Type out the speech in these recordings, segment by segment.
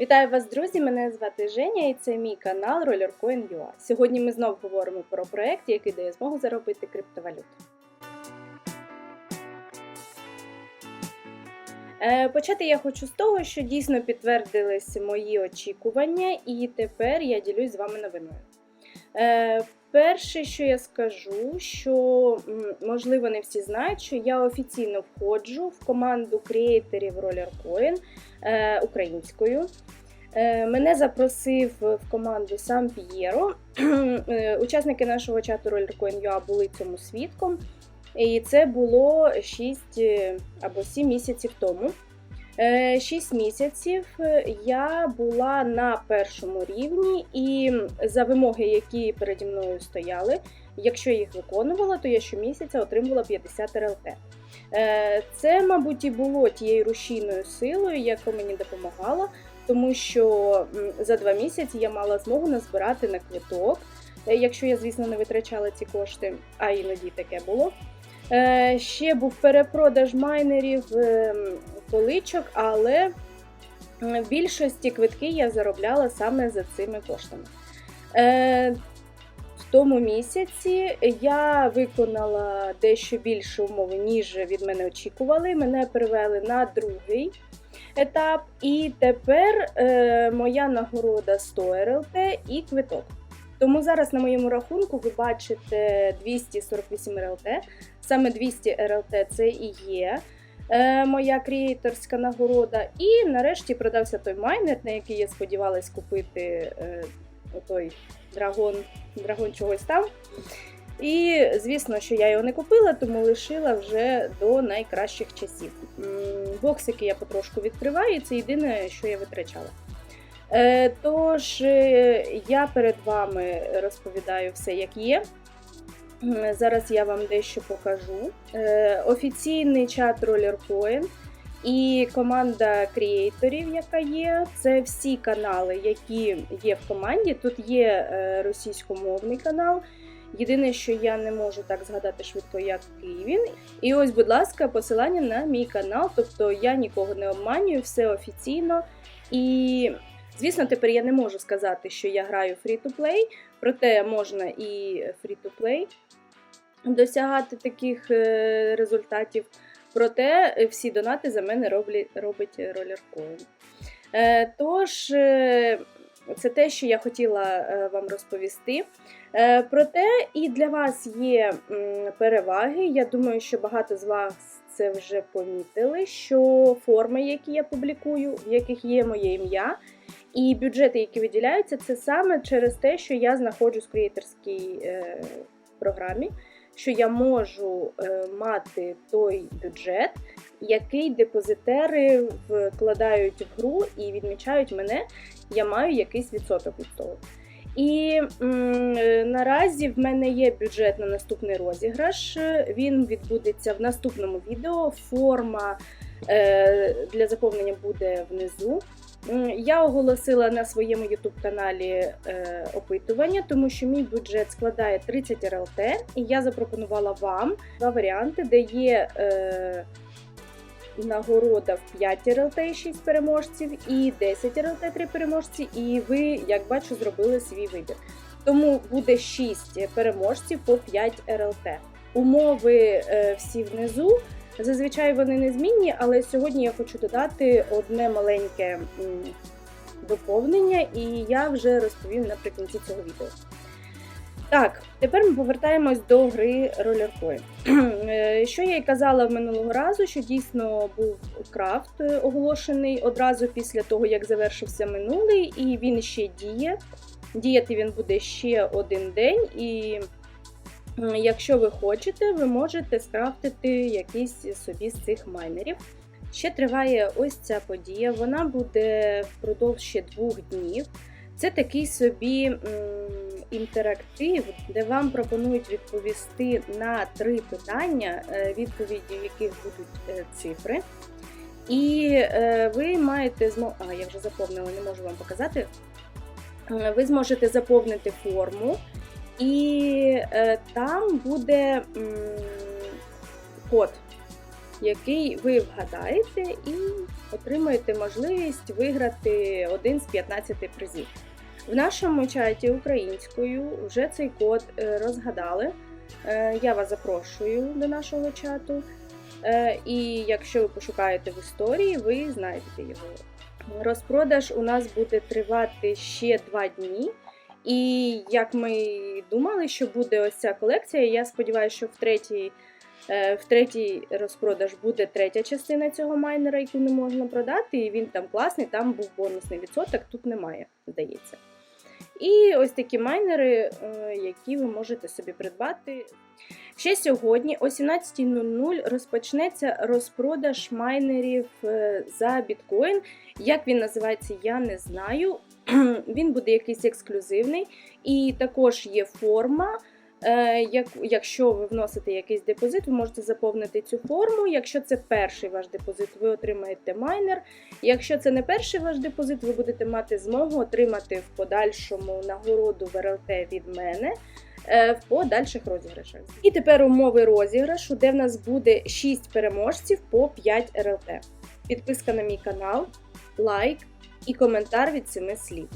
Вітаю вас, друзі! Мене звати Женя і це мій канал RollerCoin.ua. Сьогодні ми знову говоримо про проект, який дає змогу заробити криптовалюту. Е, Почати я хочу з того, що дійсно підтвердились мої очікування, і тепер я ділюсь з вами новиною. Е, Перше, що я скажу, що можливо не всі знають, що я офіційно входжу в команду креаторів RollerCoin е, українською. Е, Мене запросив в команду сам П'єро. Е, Учасники нашого чату RollerCoin.ua були цьому свідком. І це було 6 або 7 місяців тому. 6 місяців я була на першому рівні, і за вимоги, які переді мною стояли, якщо я їх виконувала, то я щомісяця отримувала 50 РЛТ. Е, Це, мабуть, і було тією рушійною силою, яка мені допомагала, тому що за два місяці я мала змогу назбирати на квиток, е, якщо я, звісно, не витрачала ці кошти, а іноді таке було. Е, Ще був перепродаж майнерів ем, поличок, але в більшості квитки я заробляла саме за цими коштами. Е, В тому місяці я виконала дещо більше умови, ніж від мене очікували. Мене перевели на другий етап, і тепер е, моя нагорода 100 РЛТ і квиток. Тому зараз на моєму рахунку ви бачите 248 РЛТ. Саме 200 РЛТ це і є моя крієторська нагорода. І нарешті продався той майнер, на який я сподівалась купити е, той драгон, драгон чогось там. І звісно, що я його не купила, тому лишила вже до найкращих часів. Боксики я потрошку відкриваю, і це єдине, що я витрачала. Е, Тож е, я перед вами розповідаю все, як є. М, Зараз я вам дещо покажу. Е, Офіційний чат RollerCoin і команда креаторів, яка є, це всі канали, які є в команді. Тут є е, російськомовний канал. Єдине, що я не можу так згадати швидко, який він. І ось, будь ласка, посилання на мій канал. Тобто я нікого не обманюю, все офіційно. І, звісно, тепер я не можу сказати, що я граю free-to-play, проте можна і free-to-play досягати таких е, результатів. Проте е, всі донати за мене роблять, робить. Е, Тож, е, це те, що я хотіла вам розповісти. Проте і для вас є переваги. Я думаю, що багато з вас це вже помітили, що форми, які я публікую, в яких є моє ім'я, і бюджети, які виділяються, це саме через те, що я знаходжусь в креаторській е, програмі, що я можу е, мати той бюджет, який депозитери вкладають в гру і відмічають мене, я маю якийсь відсоток від того. І м, е, наразі в мене є бюджет на наступний розіграш. Він відбудеться в наступному відео. Форма е, для заповнення буде внизу. Я оголосила на своєму YouTube каналі е, опитування, тому що мій бюджет складає 30 РЛТ, і я запропонувала вам два варіанти, де є е, нагорода в 5 РЛТ 6 переможців, і 10 РЛТ 3 переможці. І ви, як бачу, зробили свій вибір. Тому буде 6 переможців по 5 РЛТ. Умови е, всі внизу. Зазвичай вони незмінні, але сьогодні я хочу додати одне маленьке доповнення, і я вже розповім наприкінці цього відео. Так, тепер ми повертаємось до гри. Е, Що я й казала минулого разу, що дійсно був крафт оголошений одразу після того, як завершився минулий, і він ще діє. Діяти він буде ще один день, і якщо ви хочете, ви можете скрафтити якийсь собі з цих майнерів. Ще триває ось ця подія. Вона буде впродовж ще двох днів. Це такий собі інтерактив, де вам пропонують відповісти на три питання, е, відповіді яких будуть е, цифри. І е, ви маєте змогу. А, я вже заповнила, не можу вам показати. Ви зможете заповнити форму, і е, там буде код. який ви вгадаєте, і отримаєте можливість виграти один з 15 призів. В нашому чаті українською вже цей код е, розгадали. Е, Я вас запрошую до нашого чату. І якщо ви пошукаєте в історії, ви знайдете його. Розпродаж у нас буде тривати ще два дні. І як ми думали, що буде ось ця колекція, я сподіваюся, що в третій, е, в третій розпродаж буде третя частина цього майнера, яку не можна продати. І він там класний, там був бонусний відсоток, тут немає, здається. І ось такі майнери, е, які ви можете собі придбати. Ще сьогодні о 17.00 розпочнеться розпродаж майнерів е, за біткоін. Як він називається, я не знаю. Він буде якийсь ексклюзивний, і також є форма. Е, Як, якщо ви вносите якийсь депозит, ви можете заповнити цю форму. Якщо це перший ваш депозит, ви отримаєте майнер. Якщо це не перший ваш депозит, ви будете мати змогу отримати в подальшому нагороду в РЛТ від мене е, в подальших розіграшах. І тепер умови розіграшу, де в нас буде 6 переможців по 5 РЛТ. Підписка на мій канал, лайк і коментар від 7 слів.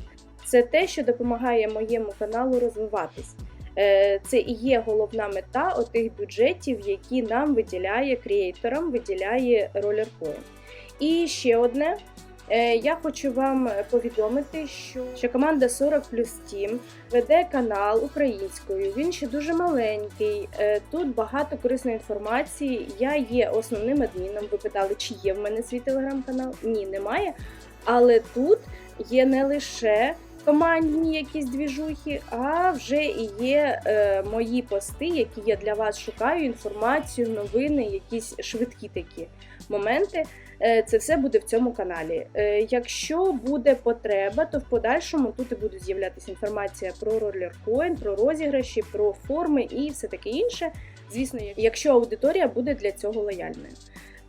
Це те, що допомагає моєму каналу розвиватись. Е, Це і є головна мета отих бюджетів, які нам виділяє креаторам, виділяє Rollercoin. І ще одне. Е, Я хочу вам повідомити, що, що команда 40 плюс Team веде канал українською. Він ще дуже маленький. Е, Тут багато корисної інформації. Я є основним адміном. Ви питали, чи є в мене свій телеграм-канал? Ні, немає. Але тут є не лише командні якісь двіжухи, а вже і є е, мої пости, які я для вас шукаю інформацію, новини, якісь швидкі такі моменти. Е, Це все буде в цьому каналі. Е, Якщо буде потреба, то в подальшому тут і буде з'являтися інформація про Rollercoin, про розіграші, про форми і все таке інше. Звісно, якщо аудиторія буде для цього лояльною.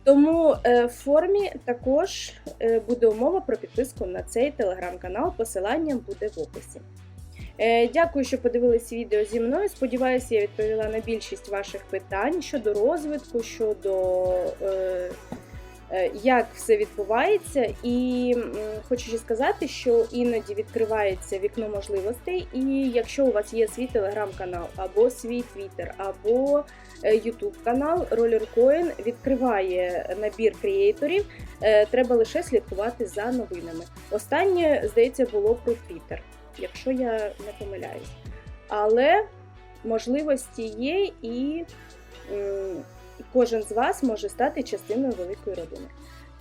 Тому е, в формі також е, буде умова про підписку на цей телеграм-канал. Посилання буде в описі. Е, Дякую, що подивилися відео зі мною. Сподіваюся, я відповіла на більшість ваших питань щодо розвитку, щодо як все відбувається. І хочу ще сказати, що іноді відкривається вікно можливостей, і якщо у вас є свій телеграм-канал, або свій твіттер, або е, Ютуб канал Rollercoin відкриває набір креаторів. Е, Треба лише слідкувати за новинами. Останнє, здається, було про Твіттер, якщо я не помиляюсь. Але можливості є, і м, кожен з вас може стати частиною великої родини.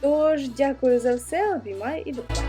Тож, дякую за все, обіймаю і до побачення.